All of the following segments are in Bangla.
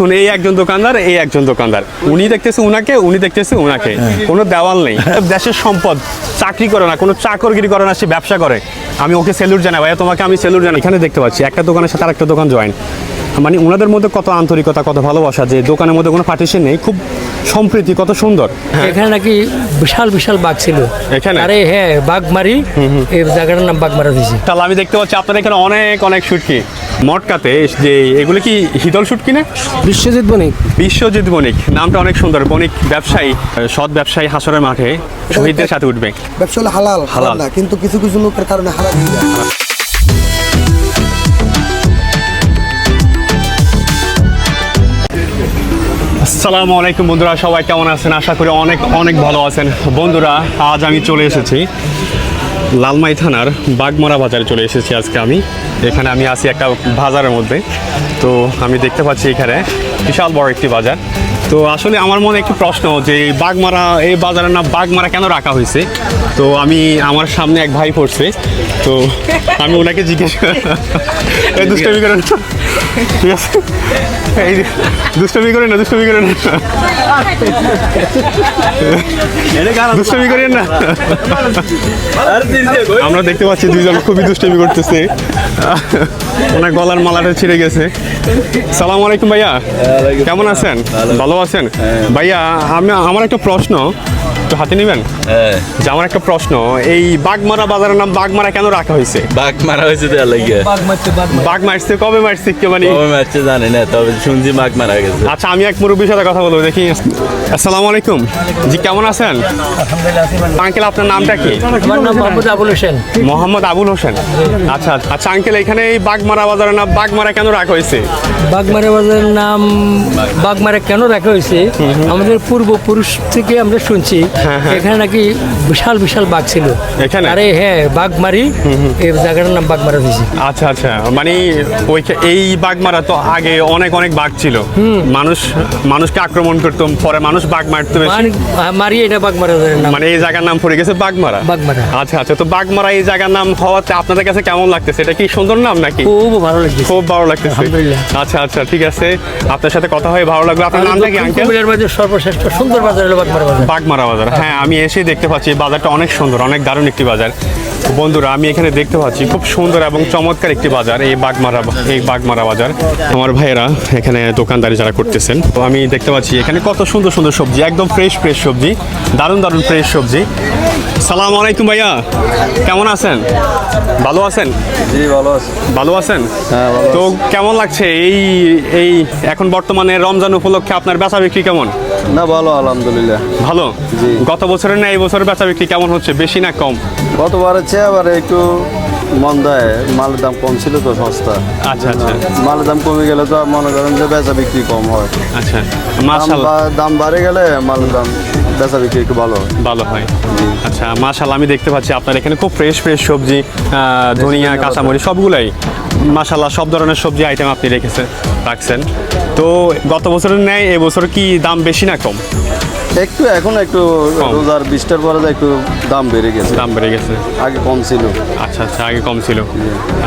এখন এই একজন দোকানদার এই একজন দোকানদার। উনি দেখতেছে উনাকে উনি দেখতেছে উনাকে। কোনো দেওয়াল নেই। দেশের সম্পদ। চাকরি করে না কোনো চাকরগিরি করে না সে ব্যবসা করে। আমি ওকে সেলুট জানাই। ভাইয়া তোমাকে আমি সেলুট জানাই। এখানে দেখতে পাচ্ছি একটা দোকানের সাথে আরেকটা দোকান জয়েন মানে ওনাদের মধ্যে কত আন্তরিকতা কত ভালোবাসা যে দোকানের মধ্যে কোনো পার্টিশন নেই। খুব সম্প্রীতি কত সুন্দর। এখানে নাকি বিশাল বিশাল বাঘ ছিল। এখানে? আরে হ্যাঁ বাঘমারি। এই জায়গাটার নাম বাঘমারা দিয়েছে তাহলে আমি দেখতে পাচ্ছি আপনার এখানে অনেক অনেক শুটকি মটকাতে যে এগুলো কি হিদল শুটকি না বিশ্বজিৎ বণিক। বিশ্বজিৎ বণিক নামটা অনেক সুন্দর বণিক ব্যবসায়ী সৎ ব্যবসায়ী হাসরের মাঠে শহীদদের সাথে উঠবে। ব্যবসা হলো হালাল। হালাল না কিন্তু কিছু কিছু লোকের কারণে হালাল হয়ে যায়। আসসালামু আলাইকুম বন্ধুরা সবাই কেমন আছেন? আশা করি অনেক অনেক ভালো আছেন। বন্ধুরা আজ আমি চলে এসেছি লালমাই থানার বাগমারা বাজারে চলে এসেছি আজকে আমি। এখানে আমি আছি একটা বাজারের মধ্যে। তো আমি দেখতে পাচ্ছি এখানে বিশাল বড় একটি বাজার। তো আসলে আমার মনে একটি প্রশ্ন যে বাগমারা, এই বাজারের নাম বাগমারা কেন রাখা হয়েছে? তো আমি, আমার সামনে এক ভাই পড়ছে। তো আমি ওনাকে জিজ্ঞেস এই দুষ্টামি করেন। ঠিক আছে? এই দুষ্টামি করেন না, দুষ্টামি করেন দুষ্টামি করেন না। আমরা দেখতে পাচ্ছি দুইজন খুবই দুষ্টমি করতেছে। ওনার গলার মালাটা ছিঁড়ে গেছে। সালাম আলাইকুম ভাইয়া। কেমন আছেন? ভালো আছেন? ভাইয়া আমি আমার একটা প্রশ্ন। একটু হাতে নেবেন? যে আমার একটা প্রশ্ন এই বাগমারা বাজারের নাম বাগমারা কেন রাখা হয়েছে? বাঘ মারা হয়েছে দেওয়ার লাগে বাঘ মারছে কবে মারছে কে মানে কবে মারছে জানি না তবে শুনছি বাঘ মারা গেছে। আচ্ছা আমি এক মুরব্বীর সাথে কথা বলব দেখি। আসসালামু আলাইকুম। জি কেমন আছেন? আঙ্কেল আপনার নামটা কি? আমার নাম মোহাম্মদ আবুল হোসেন। মোহাম্মদ আবুল হোসেন। আচ্ছা আচ্ছা আঙ্কেল এখানে এই বাগমারা বাজারের নাম বাগমারা কেন রাখা হয়েছে? বাঘমারা বাজারের নাম বাঘমারা কেন রাখা হয়েছে? আমাদের পূর্বপুরুষ থেকে আমরা শুনছি এখানে নাকি বিশাল বিশাল বাঘ ছিল। এখানে? আরে হ্যাঁ বাঘমারি এই জায়গাটার নাম বাঘমারা দিয়েছে আচ্ছা আচ্ছা। মানে ওই এই বাগমারা তো আগে অনেক অনেক বাঘ ছিল। মানুষ মানুষকে আক্রমণ করতো পরে মানুষ বাঘ মারতো মানে মারি এটা বাঘমারা নাম। মানে এই জায়গার নাম পড়ে গেছে বাগমারা বাগমারা। আচ্ছা আচ্ছা। তো বাগমারা এই জায়গার নাম হওয়াতে আপনাদের কাছে কেমন লাগতেছে? এটা কি সুন্দর নাম নাকি? খুব ভালো লাগছে খুব ভালো লাগতেছে। আচ্ছা আচ্ছা। ঠিক আছে। আপনার সাথে কথা হয়ে ভালো লাগল। আপনার নামটা কি আঙ্কেল? সর্বশ্রেষ্ঠ সুন্দর বাজার হলো বাঘমারা বাজার। বাগমারা বাজার। হ্যাঁ আমি এসেই দেখতে পাচ্ছি বাজারটা অনেক সুন্দর, অনেক দারুণ একটি বাজার। বন্ধুরা, আমি এখানে দেখতে পাচ্ছি, খুব সুন্দর এবং চমৎকার একটি বাজার, এই বাগমারা এই বাগমারা বাজার। আমার ভাইয়েরা এখানে দোকানদারি যারা করতেছেন, তো আমি দেখতে পাচ্ছি এখানে কত সুন্দর সুন্দর সবজি, একদম ফ্রেশ ফ্রেশ সবজি, দারুণ দারুণ ফ্রেশ সবজি। সালাম আলাইকুম ভাইয়া। কেমন আছেন? ভালো আছেন? জি ভালো আছে। ভালো আছেন? হ্যাঁ, তো কেমন লাগছে এই এই এখন বর্তমানে রমজান উপলক্ষে আপনার বেচা বিক্রি কেমন? না ভালো আলহামদুলিল্লাহ। ভালো? গত বছরের না এই বছরের বেচা বিক্রি কেমন হচ্ছে বেশি না কম? গতবারের চেয়ে আবার একটু মন দেয় মালের দাম কম ছিল তো সস্তা। আচ্ছা আচ্ছা। মালের দাম কমে গেলে তো মনে করেন যে বেচা বিক্রি কম হয়। আচ্ছা দাম দাম বাড়ে গেলে মালের দাম বেচা বিক্রি একটু ভালো ভালো হয়। আচ্ছা মাশাল্লাহ আমি দেখতে পাচ্ছি আপনার এখানে খুব ফ্রেশ ফ্রেশ সবজি ধনিয়া ধনিয়া কাঁচামরিচ সবগুলাই। মাশাল্লাহ সব ধরনের সবজি আইটেম আপনি রেখেছেন রাখছেন। তো গত বছরের ন্যায় এবছর কি দাম বেশি না কম? একটু এখন একটু। রোজার বিশটার পরে একটু দাম বেড়ে গেছে। দাম বেড়ে গেছে। আগে কম ছিল। আচ্ছা আচ্ছা আগে কম ছিল।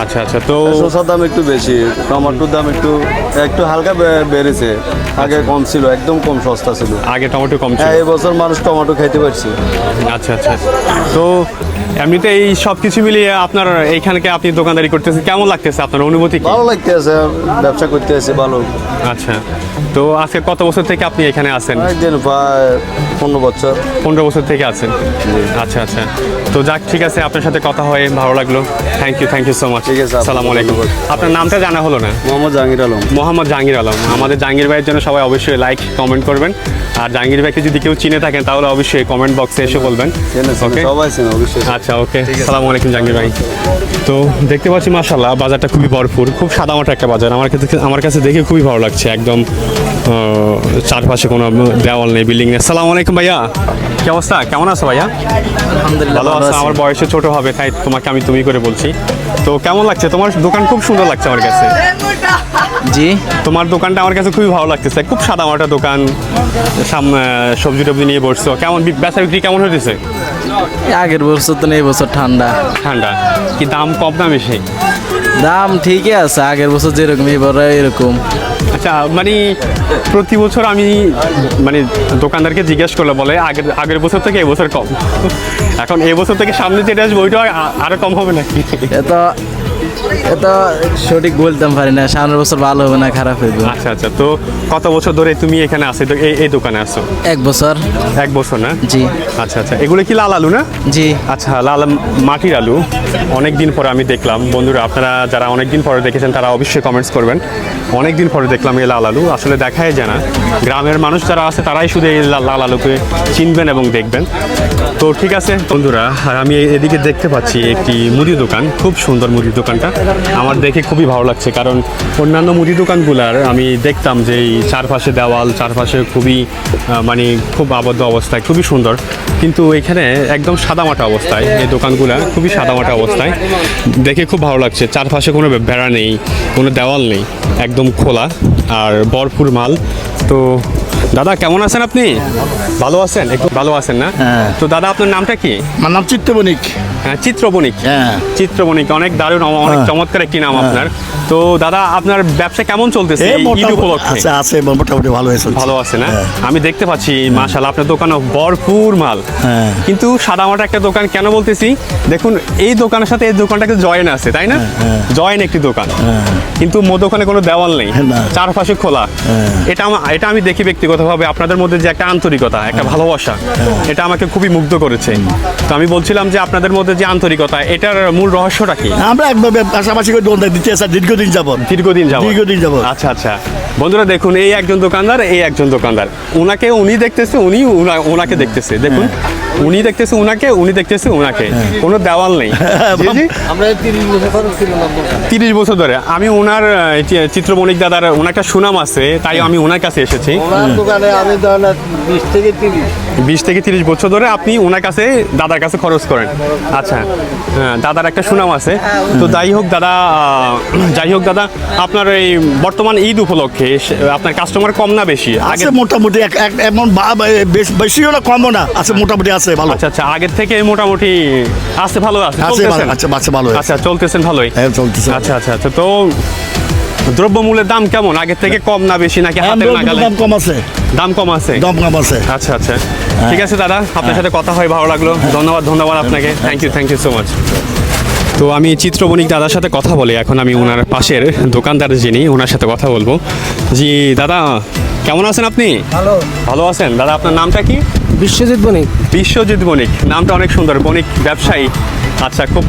আচ্ছা আচ্ছা তো শসার দাম একটু বেশি টমাটোর দাম একটু একটু হালকা বেড়েছে। আগে কম ছিল একদম কম সস্তা ছিল। আগে টমেটো কম ছিল। হ্যাঁ এবছর মানুষ টমেটো খাইতে পারছে। আচ্ছা আচ্ছা তো এমনিতে এই সব কিছু মিলিয়ে আপনার এইখানকে আপনি দোকানদারি করতেছেন কেমন লাগতেছে আপনার অনুভূতি ভালো লাগতে আছে ব্যবসা করতে আছে ভালো। আচ্ছা তো আজকে কত বছর থেকে আপনি এখানে আছেন? একদিন প্রায় পনেরো বছর। পনেরো বছর থেকে আছেন? আচ্ছা আচ্ছা। তো যাক ঠিক আছে আপনার সাথে কথা হয়ে ভালো লাগল। Thank you thank you so much ঠিক আছে, আপনাকে সালাম আলাইকুম। আপনার নামটা জানা হলো না? মোহাম্মদ জাহাঙ্গীর আলম। মোহাম্মদ জাহাঙ্গীর আলম। আমাদের জাহাঙ্গীর ভাইয়ের জন্য সবাই অবশ্যই লাইক কমেন্ট করবেন। আর জাহাঙ্গীর ভাইকে যদি কেউ চিনে থাকেন তাহলে অবশ্যই কমেন্ট বক্সে এসে বলবেন। সবাই অবশ্যই। আচ্ছা ওকে সালাম আলাইকুম জাহাঙ্গীর ভাই। তো দেখতে পাচ্ছি মাশাল্লাহ বাজারটা খুবই ভরপুর। খুব সাদামাটা একটা বাজার। আমার কাছে আমার কাছে দেখে খুবই ভালো লাগছে। একদম চারপাশে কোনো দেওয়াল নেই বিল্ডিং নেই সালাম আলাইকুম ভাইয়া। কি অবস্থা? কেমন আছো ভাইয়া? ভালো আছো। আমার বয়সে ছোট হবে তাই তোমাকে আমি তুমি করে বলছি। তো কেমন লাগছে? তোমার দোকান খুব সুন্দর লাগছে আমার কাছে। জি। তোমার দোকানটা আমার কাছে খুবই ভালো লাগতেছে। খুব সাদামাটা দোকান। সাম- সবজি টবজি নিয়ে বসছো। কেমন বেচা বিক্রি কেমন হতেছে আগের বছর তো এই বছর ঠান্ডা। ঠান্ডা। কি দাম কম না বেশি? দাম ঠিকই আছে। আগের বছর যেরকম এবার এরকম। আচ্ছা মানে প্রতি বছর আমি মানে দোকানদারকে জিজ্ঞেস করলে বলে আগের আগের বছর থেকে এবছর কম। এখন এবছর থেকে সামনে যেটা আসবে ওইটা আ- আরও কম হবে নাকি? এত এটা সঠিক বলতাম পারি না সামনের বছর ভালো হবে না খারাপ হইবে আচ্ছা আচ্ছা তো কত বছর ধরে তুমি এখানে আসো তো এই দোকানে আসো এক বছর। এক বছর না? জি। আচ্ছা আচ্ছা এগুলো কি লাল আলু না? জি। আচ্ছা লাল মাটির আলু। অনেক দিন পরে আমি দেখলাম বন্ধুরা আপনারা যারা অনেক দিন পরে দেখেছেন তারা অবশ্যই কমেন্টস করবেন। অনেক দিন পরে দেখলাম এই লাল আলু। আসলে দেখাই যায় না। গ্রামের মানুষ যারা আছে, তারাই শুধু এই লাল আলুকে চিনবেন এবং দেখবেন। তো ঠিক আছে, বন্ধুরা, আর আমি এদিকে দেখতে পাচ্ছি একটি মুদি দোকান। খুব সুন্দর মুদি দোকানটা। আমার দেখে খুবই ভালো লাগছে, কারণ অন্যান্য মুদি দোকানগুলার আমি দেখতাম যে এই চারপাশে দেওয়াল, চারপাশে খুবই মানে খুব আবদ্ধ অবস্থায়, খুবই সুন্দর। কিন্তু এখানে একদম সাদামাটা অবস্থায়, এই দোকানগুলা খুবই সাদামাটা অবস্থায়। দেখে খুব ভালো লাগছে, চারপাশে কোনো বেড়া নেই, কোনো দেওয়াল নেই। একদম খোলা। আর ভরপুর মাল। তো দাদা কেমন আছেন আপনি? ভালো আছেন? একটু ভালো আছেন না? হ্যাঁ। তো দাদা আপনার নামটা কি? আমার নাম চিত্তবণিক হ্যাঁ চিত্রবণিক। হ্যাঁ। চিত্রবণিক অনেক দারুণ অনেক হ্যাঁ। চমৎকার একটি নাম আপনার। তো দাদা আপনার ব্যবসা কেমন চলতেছে ঈদ উপলক্ষে? আছে মোটামুটি ভালো হয়েছে ভালো আছে না? হ্যাঁ। আমি দেখতে পাচ্ছি মাশাল আপনার দোকানে ভরপুর মাল। হ্যাঁ। কিন্তু সাদামাটা একটা দোকান কেন বলতেছি? দেখুন এই দোকানের সাথে এই দোকানটা দোকানটাকে জয়েন আছে তাই না? জয়েন একটি দোকান। কিন্তু মো দোকানে কোনো দেওয়াল নেই। হ্যাঁ, চারপাশে খোলা। এটা এটা আমি দেখি ব্যক্তিগতভাবে। আপনাদের মধ্যে যে একটা আন্তরিকতা একটা ভালোবাসা এটা আমাকে খুবই মুগ্ধ করেছে। তো আমি বলছিলাম যে আপনাদের মধ্যে যে আন্তরিকতা এটার মূল রহস্যটা কি? আমরা একভাবে পাশাপাশি দীর্ঘদিন যাবত দীর্ঘদিন যাবত দীর্ঘদিন যাবত। আচ্ছা আচ্ছা। বন্ধুরা দেখুন এই একজন দোকানদার এই একজন দোকানদার। উনাকে উনি দেখতেছে উনি উনাকে দেখতেছে। দেখুন উনি দেখতেছে উনাকে উনি দেখতেছে উনাকে। কোনো দেওয়াল নেই। জি, জি। আমরা তিরিশ বছর ধরে আমি ওনার চিত্রমণিক দাদার ওনার একটা সুনাম আছে তাই আমি ওনার কাছে এসেছি। বিশ থেকে তিরিশ। বছর ধরে আপনি ওনার কাছে দাদার কাছে খরচ করেন। আচ্ছা হ্যাঁ দাদার একটা সুনাম আছে। তো যাই হোক দাদা যাই হোক দাদা আপনার এই বর্তমান ঈদ উপলক্ষে আপনার কাস্টমার কম না বেশি? আগে মোটামুটি এমন বা- বা- বেশ- বেশিও না কমও না আছে মোটামুটি আছে। ভালো। আচ্ছা আচ্ছা আগের থেকে মোটামুটি আছে ভালো আছে আছে ভালো আচ্ছা আচ্ছা ভালো আচ্ছা চলতেছেন ভালোই। হ্যাঁ, চলতেছে। আচ্ছা আচ্ছা আচ্ছা তো দ্রব্যমূল্যের দাম কেমন? আগের থেকে কম না বেশি নাকি হাতের নাগালে? দাম কম আছে। দাম কম আছে? দাম কম আছে। আচ্ছা আচ্ছা। ঠিক আছে দাদা আপনার সাথে কথা হয় ভালো লাগল। ধন্যবাদ ধন্যবাদ আপনাকে। Thank you thank you so much তো আমি চিত্রবণিক দাদার সাথে কথা বলি। এখন আমি ওনার পাশের দোকানদার যিনি ওনার সাথে কথা বলব। জি দাদা কেমন আছেন আপনি? ভালো। ভালো আছেন? দাদা আপনার নামটা কি? বিশ্বজিৎ বণিক। বিশ্বজিৎ বণিক। নামটা অনেক সুন্দর। বণিক ব্যবসায়ী। আচ্ছা খুব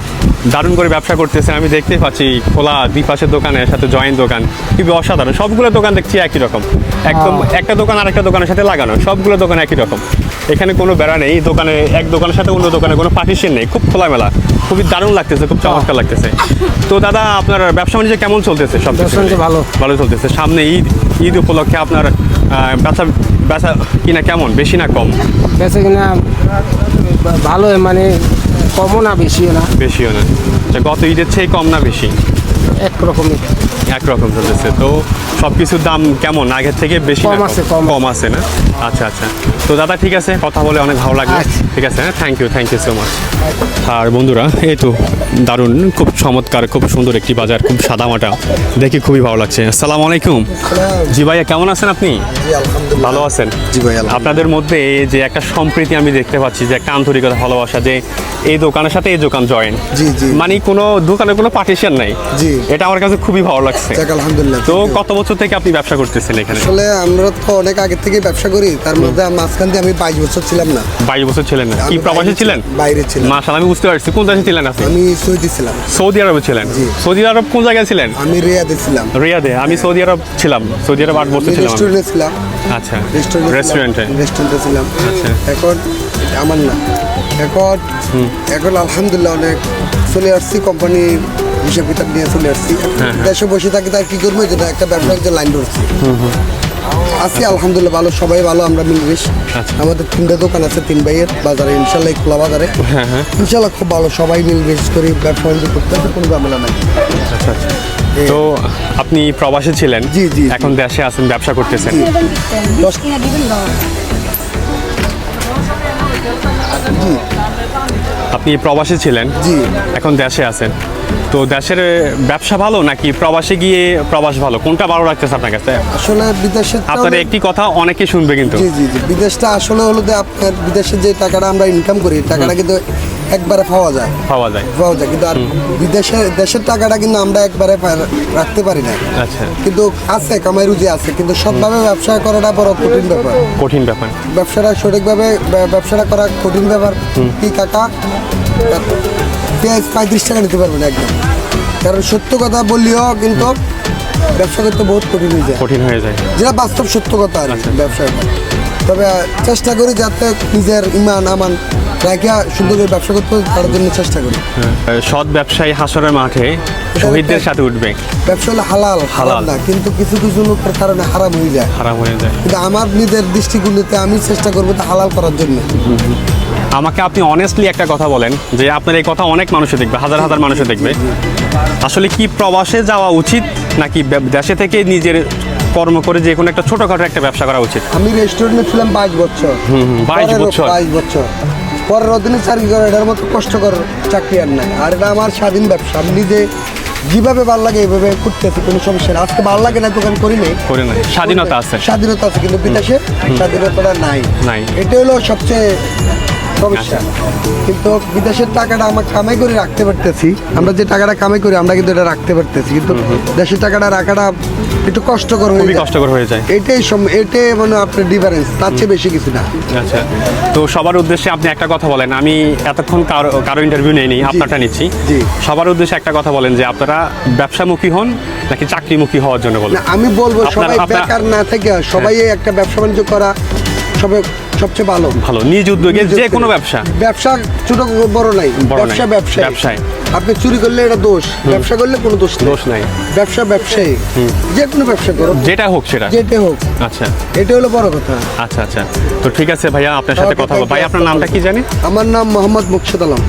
দারুণ করে ব্যবসা করতেছে আমি দেখতে পাচ্ছি খোলা দুই পাশের দোকানের সাথে জয়েন্ট দোকান। খুবই অসাধারণ। সবগুলো দোকান দেখছি একই রকম। একদম একটা দোকান আর একটা দোকানের সাথে লাগানো। সবগুলো দোকান একই রকম। এখানে কোনো বেড়া নেই। দোকানে এক দোকানের সাথে অন্য দোকানে কোনো পার্টিশন নেই। খুব খোলামেলা। খুবই দারুণ লাগতেছে খুব চমৎকার লাগতেছে। তো দাদা আপনার ব্যবসা বাণিজ্য কেমন চলতেছে সব ব্যবসা ভালো। ভালো চলতেছে। সামনে ঈদ ঈদ উপলক্ষে আপনার বেচা বেচা কিনা কেমন? বেশি না কম? বেঁচে কিনা ভালো মানে কমও না বেশিও না বেশিও না। আচ্ছা, গত ঈদের চেয়ে কম না বেশি? একরকমই। একরকম চলতেছে। তো সব কিছুর দাম কেমন? আগের থেকে বেশি কম আছে, কম কম আছে না? আচ্ছা আচ্ছা। তো দাদা ঠিক আছে কথা বলে অনেক ভালো লাগল। আচ্ছা। ঠিক আছে হ্যাঁ thank you thank you so much আর বন্ধুরা এই তো দারুণ খুব চমৎকার খুব সুন্দর একটি বাজার খুব সাদামাটা দেখে খুবই ভালো লাগছে। আসসালামু আলাইকুম। জি ভাইয়া কেমন আছেন আপনি? ভালো আছেন? জি ভাই, আলহামদুলিল্লাহ। আপনাদের মধ্যে যে একটা সম্প্রীতি আমি দেখতে পাচ্ছি যে একটা আন্তরিকতা ভালোবাসা যে এই দোকানের সাথে এই দোকান জয়েন। জি, জি। মানে কোনো দোকানে কোনো পার্টিশন নাই। জি। এটা আমার কাছে খুবই ভালো লাগছে। আলহামদুলিল্লাহ তো কত বছর থেকে আপনি ব্যবসা করতেছেন এখানে? আসলে আমরা তো অনেক আগে থেকে ব্যবসা করি তার মধ্যে মাঝখান দিয়ে আমি বাইশ বছর ছিলাম না। বাইশ বছর ছিলেন না। কি প্রবাসী ছিলেন? বাইরে ছিলাম। মাশাল আমি বুঝতে পারছি। কোন দেশে ছিলেন আপনি? আমি সৌদি ছিলাম। সৌদি আরবে ছিলেন। সৌদি আরব কোন জায়গায় ছিলেন? আমি রিয়াদে ছিলাম। রিয়াদে। আমি সৌদি আরব ছিলাম। সৌদি আরব আট বছর ছিলাম রেস্টুরেন্টে ছিলাম। আচ্ছা। রেস্টুরেন্টে রেস্টুরেন্টে ছিলাম। আচ্ছা। এখন আমার না। এখন এখন আলহামদুলিল্লাহ অনেক চলে আসছি কোম্পানির হিসাব কিতাব নিয়ে চলে আসছি। হ্যাঁ, দেশে বসে থাকি তার কি করব? যেটা একটা ব্যবসার যে লাইন ধরছি। আছি আলহামদুলিল্লাহ ভালো সবাই ভালো আমরা মিলবেশ আচ্ছা। আমাদের তিনটা দোকান আছে তিন ভাইয়ের বাজারে ইনশাল্লাহ খোলা বাজারে। হ্যাঁ হ্যাঁ। ইনশাল্লাহ খুব ভালো সবাই মিলবেশ করি ব্যবসা করতে হবে কোনো ঝামেলা নাই। আচ্ছা আচ্ছা। তো আপনি প্রবাসে ছিলেন? জি, জি, জি। এখন দেশে আছেন ব্যবসা করতেছেন। জি। আপনি প্রবাসী ছিলেন? জি। এখন দেশে আছেন। তো দেশের ব্যবসা ভালো নাকি প্রবাসে গিয়ে প্রবাস ভালো? কোনটা ভালো লাগতেছে আপনার কাছে? আসলে বিদেশে আপনার একটি কথা অনেকে শুনবে কিন্তু। জি জি জি। বিদেশটা আসলে হলো যে আপনার বিদেশে যে টাকাটা আমরা ইনকাম করি টাকাটা কিন্তু একবারে পাওয়া যায়। পাওয়া যায়। পাওয়া যায় কিন্তু আর বিদেশে দেশের টাকাটা কিন্তু আমরা একবারে রাখতে পারি না। আচ্ছা। কিন্তু আছে কামাই রুজি আছে কিন্তু সবভাবে ব্যবসা করাটা বড় কঠিন ব্যাপার। কঠিন ব্যাপার। ব্যবসাটা সঠিকভাবে ব্যবসাটা করা কঠিন ব্যাপার। কি কাকা? পেঁয়াজ পঁয়ত্রিশ টাকা নিতে পারবেন একদম। কারণ সত্য কথা বললেও কিন্তু ব্যবসা করতে বহুত কঠিন হয়ে যায়। কঠিন হয়ে যায়। যেটা বাস্তব সত্য কথা আর কি, ব্যবসাটা তবে চেষ্টা করি যাতে নিজের ইমান আমান রাখিয়া সুন্দর করে ব্যবসা করতে তার জন্য চেষ্টা করি। সৎ ব্যবসায়ী হাসরের মাঠে শহীদদের সাথে উঠবে। ব্যবসা হলো হালাল হালাল। না কিন্তু কিছু কিছু লোকের কারণে হারাম হয়ে যায়। খারাপ হয়ে যায়। কিন্তু আমার নিজের দৃষ্টিকোণতে আমি চেষ্টা করব তা হালাল করার জন্য। আমাকে আপনি অনেস্টলি একটা কথা বলেন যে আপনার এই কথা অনেক মানুষে দেখবে হাজার হাজার মানুষে দেখবে। আসলে কি প্রবাসে যাওয়া উচিত নাকি দেশে থেকে নিজের কর্ম করে যে কোনো একটা ছোটখাটো একটা ব্যবসা করা উচিত। আমি রেস্টুরেন্টে ছিলাম বাইশ বছর। হুম, 22 বছর। বাইশ বছর। পরের অধীনে চাকরি করে এটার মতো কষ্টকর চাকরি আর নাই। আর এটা আমার স্বাধীন ব্যবসা। আমি নিজে যেভাবে ভালো লাগে এইভাবে করতেছি কোনো সমস্যা আজকে ভালো লাগে না দোকান করি নেই। করে নাই। স্বাধীনতা আছে। স্বাধীনতা আছে কিন্তু বিদেশে স্বাধীনতাটা নাই। নাই। এটা হলো সবচেয়ে সমস্যা। কিন্তু বিদেশের টাকাটা আমরা কামাই করে রাখতে পারতেছি। আমরা যে টাকাটা কামাই করি আমরা কিন্তু এটা রাখতে পারতেছি। কিন্তু দেশের টাকাটা রাখাটা একটু কষ্টকর হয়ে যায়। কষ্টকর হয়ে যায়। এটাই এটাই মানে আপনার ডিফারেন্স তার চেয়ে বেশি কিছু না। আচ্ছা। তো সবার উদ্দেশ্যে আপনি একটা কথা বলেন। আমি এতক্ষণ কারও কারও ইন্টারভিউ নেইনি আপনারটা নিচ্ছি। সবার উদ্দেশ্যে একটা কথা বলেন যে আপনারা ব্যবসামুখী হন নাকি চাকরিমুখী হওয়ার জন্য বলেন? আমি বলব সবাই বেকার না থেকে সবাই একটা ব্যবসা বাণিজ্য করা সবে সবচেয়ে ভালো। ভালো নিজ উদ্যোগে যে কোনো ব্যবসা। ব্যবসা ছোট বড় নাই ব্যবসা ব্যবসা ব্যবসায়। আপনি চুরি করলে এটা দোষ ব্যবসা করলে কোনো দোষ দোষ নাই। ব্যবসা ব্যবসায়ী। যে কোনো ব্যবসা করো। যেটা হোক সেটা। যেটা হোক। আচ্ছা। এটা হলো বড় কথা। আচ্ছা আচ্ছা। তো ঠিক আছে ভাইয়া আপনার সাথে কথা বলব ভাই আপনার নামটা কি জানি? আমার নাম মোহাম্মদ মুকসেদ আলম।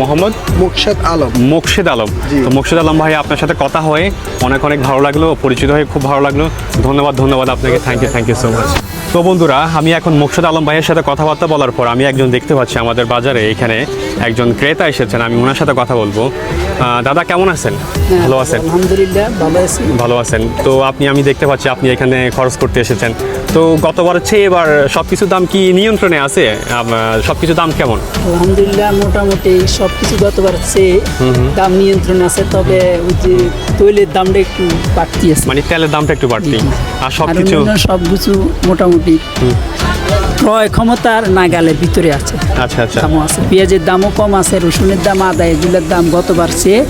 মোহাম্মদ? মুকসেদ আলম। মোকশেদ আলম। তো মোকশেদ আলম ভাই আপনার সাথে কথা হয়ে অনেক অনেক ভালো লাগল পরিচিত হয়ে খুব ভালো লাগল। ধন্যবাদ ধন্যবাদ আপনাকে। Thank you thank you so much তো বন্ধুরা আমি এখন মোকশেদ আলম ভাইয়ের সাথে কথাবার্তা বলার পর আমি একজন দেখতে পাচ্ছি আমাদের বাজারে। এখানে একজন ক্রেতা এসেছেন আমি ওনার সাথে কথা বলব। দাদা কেমন আছেন? ভালো আছেন? আলহামদুলিল্লাহ ভালো আছেন ভালো আছেন। তো আপনি আমি দেখতে পাচ্ছি আপনি এখানে খরচ করতে এসেছেন। তো গতবারের চেয়ে এবার সব কিছুর দাম কি নিয়ন্ত্রণে আছে? সব কিছুর দাম কেমন? আলহামদুলিল্লাহ মোটামুটি সব কিছু গতবার চেয়ে দাম নিয়ন্ত্রণে আছে তবে ওই যে তৈলের দামটা একটু বাড়তি আছে। মানে তেলের দামটা একটু বাড়তি। আর সব কিছু সব কিছু মোটামুটি ক্রয় ক্ষমতার নাগালের ভিতরে আছে। আচ্ছা আচ্ছা। আছে পেঁয়াজের দামও কম আছে রসুনের দাম আদা এগুলোর দাম গতবার চেয়ে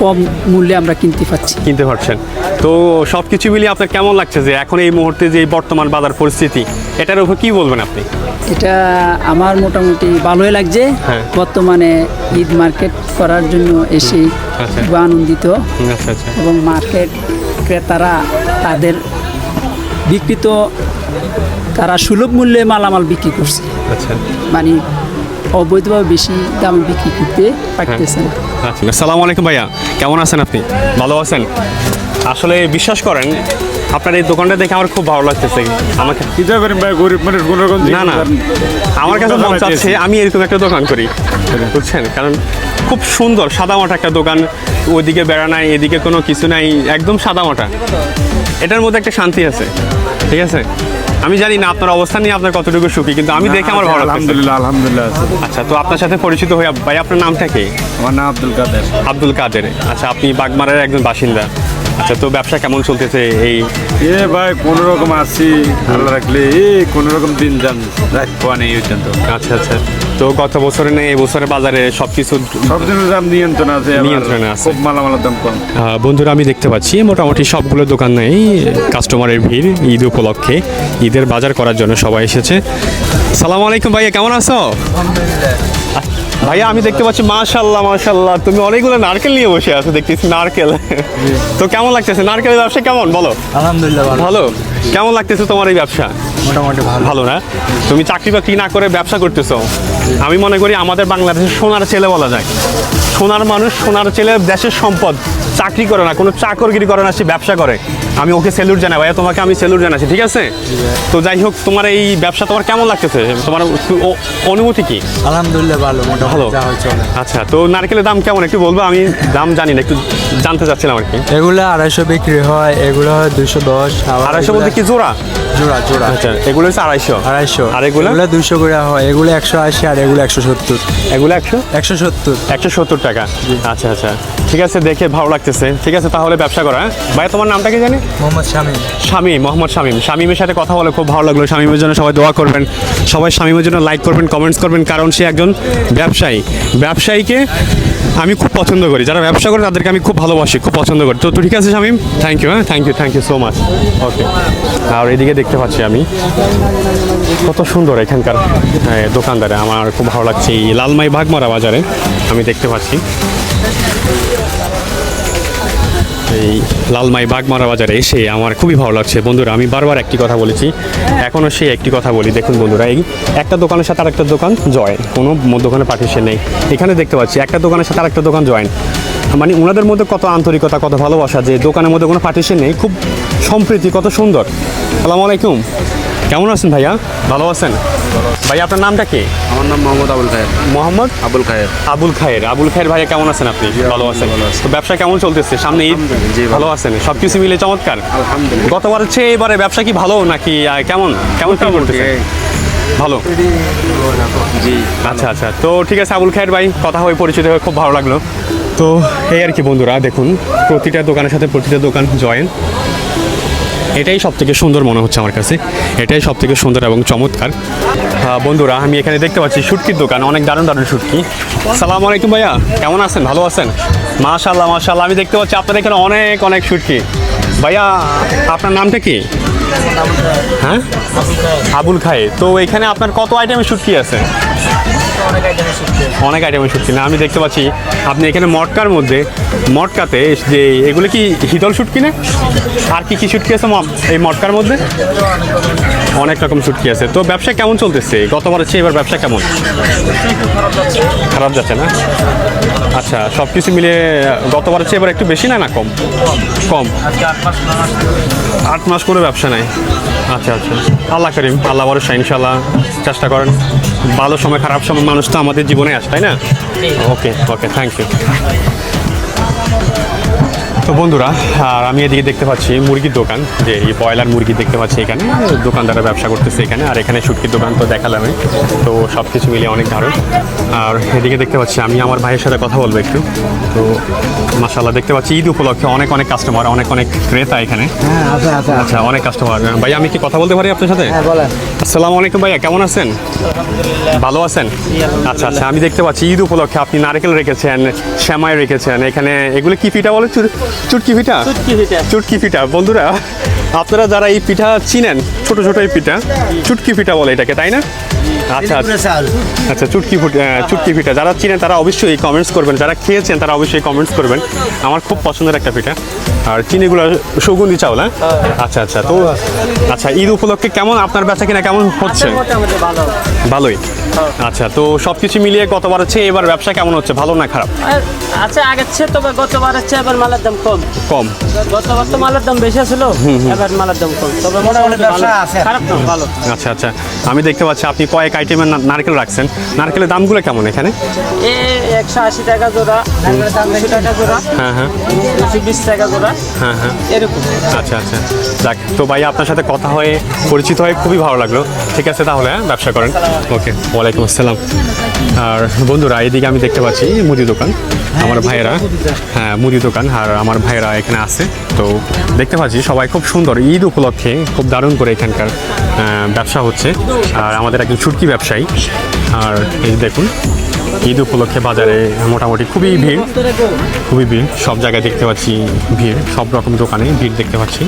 কম মূল্যে আমরা কিনতে পাচ্ছি। কিনতে পারছেন। তো সব কিছু মিলিয়ে আপনার কেমন লাগছে যে এখন এই মুহূর্তে যে বর্তমান বাজার পরিস্থিতি এটার উপর কী বলবেন আপনি? এটা আমার মোটামুটি ভালোই লাগছে। হ্যাঁ। বর্তমানে ঈদ মার্কেট করার জন্য এসে আচ্ছা। খুব আনন্দিত। আচ্ছা আচ্ছা। এবং মার্কেট ক্রেতারা তাদের বিক্রিত তারা সুলভ মূল্যে মালামাল বিক্রি করছে। মানে অবৈধভাবে বেশি দামে বিক্রি করতে পারতেছে না আচ্ছা আসসালামু আলাইকুম ভাইয়া। কেমন আছেন আপনি? ভালো আছেন? আসলে বিশ্বাস করেন আপনার এই দোকানটা দেখে আমার খুব ভালো লাগতেছে। আমাকে করেন ভাই গরিব মানুষ কোনো রকম না না। আমার কাছে মন চাচ্ছে আমি এরকম একটা দোকান করি বুঝছেন? কারণ খুব সুন্দর সাদামাটা একটা দোকান ওইদিকে বেড়া নাই এদিকে কোনো কিছু নাই একদম সাদা সাদামাটা। এটার মধ্যে একটা শান্তি আছে ঠিক আছে? আমি জানি না আপনার অবস্থান নিয়ে আপনার কতটুকু সুখী কিন্তু আমি দেখে আমার ভালো আলহামদুলিল্লাহ আলহামদুলিল্লাহ আচ্ছা তো আপনার সাথে পরিচিত হয়ে ভাই আপনার নামটা কি? আমার নাম আব্দুল কাদের। আব্দুল কাদের। আচ্ছা আপনি বাগমারের একজন বাসিন্দা। আচ্ছা তো ব্যবসা কেমন চলতেছে এই? এ ভাই কোন রকম আছি ভালো রাখলে এই কোন রকম দিন যান নেই পর্যন্ত। আচ্ছা আচ্ছা। তো গত বছরে নেই এবছরে বাজারে সবকিছু সব দাম নিয়ন্ত্রণ আছে নিয়ন্ত্রণে আছে। খুব মালামালের দাম কম। আহ, বন্ধুরা আমি দেখতে পাচ্ছি মোটামুটি সবগুলো দোকান নেই কাস্টমারের ভিড় ঈদ উপলক্ষে। ঈদের বাজার করার জন্য সবাই এসেছে। সালাম আলাইকুম ভাইয়া কেমন আছো? ভাইয়া আমি দেখতে পাচ্ছি মাশাল্লাহ মাশাল্লাহ তুমি অনেকগুলো নারকেল নিয়ে বসে আছো দেখতেছি নারকেল। তো কেমন লাগতেছে? নারকেলের ব্যবসা কেমন? বলো। আলহামদুলিল্লাহ ভালো। কেমন লাগতেছে তোমার এই ব্যবসা? মোটামুটি ভালো। ভালো না? তুমি চাকরি বাকরি না করে ব্যবসা করতেছো। আমি মনে করি আমাদের বাংলাদেশের সোনার ছেলে বলা যায়। সোনার মানুষ সোনার ছেলে দেশের সম্পদ। চাকরি করে না কোনো চাকরগিরি করে না সে ব্যবসা করে। আমি ওকে সেলুট জানাই ভাইয়া তোমাকে আমি সেলুট জানাচ্ছি ঠিক আছে? তো যাই হোক তোমার এই ব্যবসা তোমার কেমন লাগতেছে? তোমার অনুভূতি কি? আলহামদুলিল্লাহ ভালো ভালো। আচ্ছা তো নারকেলের দাম কেমন? একটু বলব আমি দাম জানি না একটু জানতে চাচ্ছিলাম আর কি। এগুলো আড়াইশো বিক্রি হয় এগুলো হয় দুশো দশ আড়াইশো বলতে কি জোড়া? জোড়া জোড়া। আচ্ছা এগুলো হচ্ছে আড়াইশো। আড়াইশো। আর এগুলো? এগুলো দুশো করে হয় এগুলো একশো আশি আর এগুলো একশো সত্তর। এগুলো একশো? একশো সত্তর। একশো সত্তর টাকা। আচ্ছা আচ্ছা। ঠিক আছে দেখে ভালো লাগতেছে। ঠিক আছে তাহলে ব্যবসা করা হ্যাঁ? ভাই তোমার নামটা কি জানি? মোহাম্মদ শামীম। শামীম মোহাম্মদ শামীম। শামীমের সাথে কথা বলে খুব ভালো লাগল। শামীমের জন্য সবাই দোয়া করবেন। সবাই শামীমের জন্য লাইক করবেন কমেন্টস করবেন কারণ সে একজন ব্যবসায়ী। ব্যবসায়ীকে আমি খুব পছন্দ করি। যারা ব্যবসা করে তাদেরকে আমি খুব ভালোবাসি খুব পছন্দ করি। তো ঠিক আছে শামিম? থ্যাংক ইউ হ্যাঁ? Thank you thank you so much okay আর এদিকে দেখতে পাচ্ছি আমি কত সুন্দর এখানকার হ্যাঁ, দোকানদারে। আমার খুব ভালো লাগছে এই লালমাই বাগমারা বাজারে আমি দেখতে পাচ্ছি। এই লালমাই বাগমারা বাজারে এসে আমার খুবই ভালো লাগছে। বন্ধুরা, আমি বারবার একটি কথা বলেছি এখনও সেই একটি কথা বলি। দেখুন বন্ধুরা, এই একটা দোকানের সাথে আরেকটা দোকান জয় কোনো দোকানে পার্টিশন নেই। এখানে দেখতে পাচ্ছি, একটা দোকানের সাথে আরেকটা দোকান জয়েন। মানে ওনাদের মধ্যে কত আন্তরিকতা, কত ভালোবাসা যে দোকানের মধ্যে কোনো পার্টিশন নেই, খুব সম্প্রীতি, কত সুন্দর। সালামু আলাইকুম। কেমন আছেন ভাইয়া? ভালো আছেন? ভাইয়া আপনার নামটা কি? আমার নাম মোহাম্মদ আবুল খায়ের। মোহাম্মদ? আবুল খায়ের। আবুল খায়ের। আবুল খায়ের ভাইয়া কেমন আছেন আপনি? ভালো আছেন। তো ব্যবসা কেমন চলতেছে? সামনে ঈদ। জি, ভালো। আছেন। সবকিছু মিলে চমৎকার। গতবার হচ্ছে এবারে ব্যবসা কি ভালো নাকি কেমন? কেমন ফিল করতেছে ভালো। জি আচ্ছা আচ্ছা। তো ঠিক আছে আবুল খায়ের ভাই কথা হয়ে পরিচিত হয়ে খুব ভালো লাগল। তো এই আর কি বন্ধুরা দেখুন প্রতিটা দোকানের সাথে প্রতিটা দোকান জয়েন। এটাই সব থেকে সুন্দর মনে হচ্ছে আমার কাছে। এটাই সব থেকে সুন্দর এবং চমৎকার। বন্ধুরা, আমি এখানে দেখতে পাচ্ছি শুটকির দোকান, অনেক দারুণ দারুণ শুটকি। সালাম আলাইকুম ভাইয়া, কেমন আছেন? ভালো আছেন? মাশাল্লাহ মাশাল্লাহ আমি দেখতে পাচ্ছি আপনার এখানে অনেক অনেক শুটকি। ভাইয়া, আপনার নামটা কি? হ্যাঁ? আবুল খায়ে তো এখানে আপনার কত আইটেমের শুটকি আছে? অনেক আইটেমে শুটকি না, আমি দেখতে পাচ্ছি আপনি এখানে মটকার মধ্যে, মটকাতে যে এগুলো কি শীতল শুটকি কিনে আর কি কি শুটকি আছে এই মটকার মধ্যে? অনেক রকম শুটকি আছে। তো ব্যবসা কেমন চলতেছে? গতবার হচ্ছে এবার ব্যবসা কেমন? খারাপ যাচ্ছে না? আচ্ছা সব কিছু মিলে গতবারের চেয়ে এবার একটু বেশি না না কম? কম? আট মাস করে ব্যবসা নাই। আচ্ছা আচ্ছা। আল্লাহ করিম আল্লাহ বরসা ইনশাল্লাহ চেষ্টা করেন। ভালো সময় খারাপ সময় মানুষ তো আমাদের জীবনে আসে তাই না? ওকে ওকে থ্যাংক ইউ তো বন্ধুরা আর আমি এদিকে দেখতে পাচ্ছি মুরগির দোকান যে এই ব্রয়লার মুরগি দেখতে পাচ্ছি এখানে দোকানদাররা ব্যবসা করতেছে এখানে আর এখানে শুটকির দোকান তো দেখালাম। তো সব কিছু মিলিয়ে অনেক দারুণ। আর এদিকে দেখতে পাচ্ছি আমি আমার ভাইয়ের সাথে কথা বলব একটু তো মাসাল্লাহ দেখতে পাচ্ছি ঈদ উপলক্ষে অনেক অনেক কাস্টমার অনেক অনেক ক্রেতা এখানে। আচ্ছা অনেক কাস্টমার ভাই আমি কি কথা বলতে পারি আপনার সাথে? আসসালামু আলাইকুম ভাইয়া কেমন আছেন? ভালো আছেন? আচ্ছা আচ্ছা আমি দেখতে পাচ্ছি ঈদ উপলক্ষে আপনি নারকেল রেখেছেন শ্যামাই রেখেছেন এখানে এগুলো কি পিঠা বলে? চুর- চুটকি পিঠা। চুটকি পিঠা। বন্ধুরা আপনারা যারা এই পিঠা চিনেন ছোট ছোট এই পিঠা চুটকি পিঠা বলে এটাকে তাই না? আচ্ছা আচ্ছা। আচ্ছা চুটকি ফুট- চুটকি পিঠা। যারা চিনেন তারা অবশ্যই কমেন্টস করবেন। যারা খেয়েছেন তারা অবশ্যই কমেন্টস করবেন। আমার খুব পছন্দের একটা পিঠা। আর চিনিগুলো সুগন্ধি চাউল হ্যাঁ? আচ্ছা আচ্ছা। তো আচ্ছা ঈদ উপলক্ষে কেমন আপনার বেচা কিনা কেমন হচ্ছে? ভালোই। আচ্ছা তো সব কিছু মিলিয়ে গতবার হচ্ছে এবার ব্যবসা কেমন হচ্ছে? ভালো না খারাপ? আচ্ছা আগের চেয়ে তবে গতবার হচ্ছে এবার মালের দাম কম। কম। গতবার তো মালের দাম বেশি ছিল এবার মালের দাম কম। তবে মোটামুটি ভালো। খারাপ না ভালো। আচ্ছা আচ্ছা। আমি দেখতে পাচ্ছি আপনি কয়েক আইটেমের নারকেল রাখছেন। নারকেলের দামগুলো কেমন এখানে? এ একশো আশি টাকা জোড়া দুশো টাকা জোড়া হ্যাঁ হ্যাঁ। দুশো বিশ টাকা জোড়া হ্যাঁ হ্যাঁ। এরকম। আচ্ছা আচ্ছা। যাক তো ভাই আপনার সাথে কথা হয়ে পরিচিত হয়ে খুবই ভালো লাগল। ঠিক আছে তাহলে হ্যাঁ ব্যবসা করেন। ওকে ওয়ালাইকুম আসসালাম। আর বন্ধুরা, এদিকে আমি দেখতে পাচ্ছি মুদি দোকান, আমার ভাইয়েরা। হ্যাঁ মুদি দোকান, আর আমার ভাইয়েরা এখানে আছে। তো দেখতে পাচ্ছি সবাই খুব সুন্দর, ঈদ উপলক্ষে খুব দারুণ করে এখানকার ব্যবসা হচ্ছে। আর আমাদের একজন ছুটকি ব্যবসায়ী। আর এই দেখুন, ঈদ উপলক্ষে বাজারে মোটামুটি খুবই ভিড় খুবই ভিড়। সব জায়গায় দেখতে পাচ্ছি ভিড়, সব রকম দোকানে ভিড় দেখতে পাচ্ছি।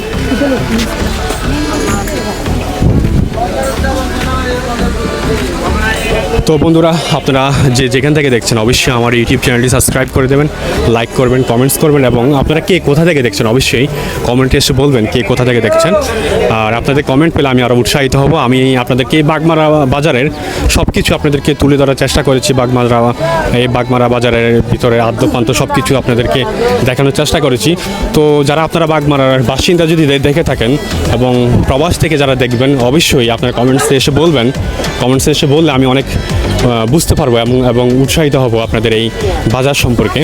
তো বন্ধুরা, আপনারা যে যেখান থেকে দেখছেন, অবশ্যই আমার ইউটিউব চ্যানেলটি সাবস্ক্রাইব করে দেবেন, লাইক করবেন, কমেন্টস করবেন, এবং আপনারা কে কোথা থেকে দেখছেন, অবশ্যই কমেন্টে এসে বলবেন কে কোথা থেকে দেখছেন। আর আপনাদের কমেন্ট পেলে আমি আরও উৎসাহিত হব। আমি আপনাদেরকে বাগমারা বাজারের সব কিছু আপনাদেরকে তুলে ধরার চেষ্টা করেছি। বাগমারা, এই বাগমারা বাজারের ভিতরে আদ্যপান্ত সব কিছু আপনাদেরকে দেখানোর চেষ্টা করেছি। তো যারা আপনারা বাগমারার বাসিন্দা যদি দেখে থাকেন এবং প্রবাস থেকে যারা দেখবেন, অবশ্যই আপনারা কমেন্টসে এসে বলবেন। কমেন্টসে এসে বললে আমি অনেক বুঝতে পারব এবং এবং উৎসাহিত হব আপনাদের এই বাজার সম্পর্কে।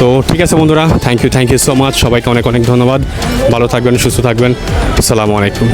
তো ঠিক আছে বন্ধুরা thank you thank you so much সবাইকে অনেক অনেক ধন্যবাদ। ভালো থাকবেন, সুস্থ থাকবেন। আসসালামু আলাইকুম।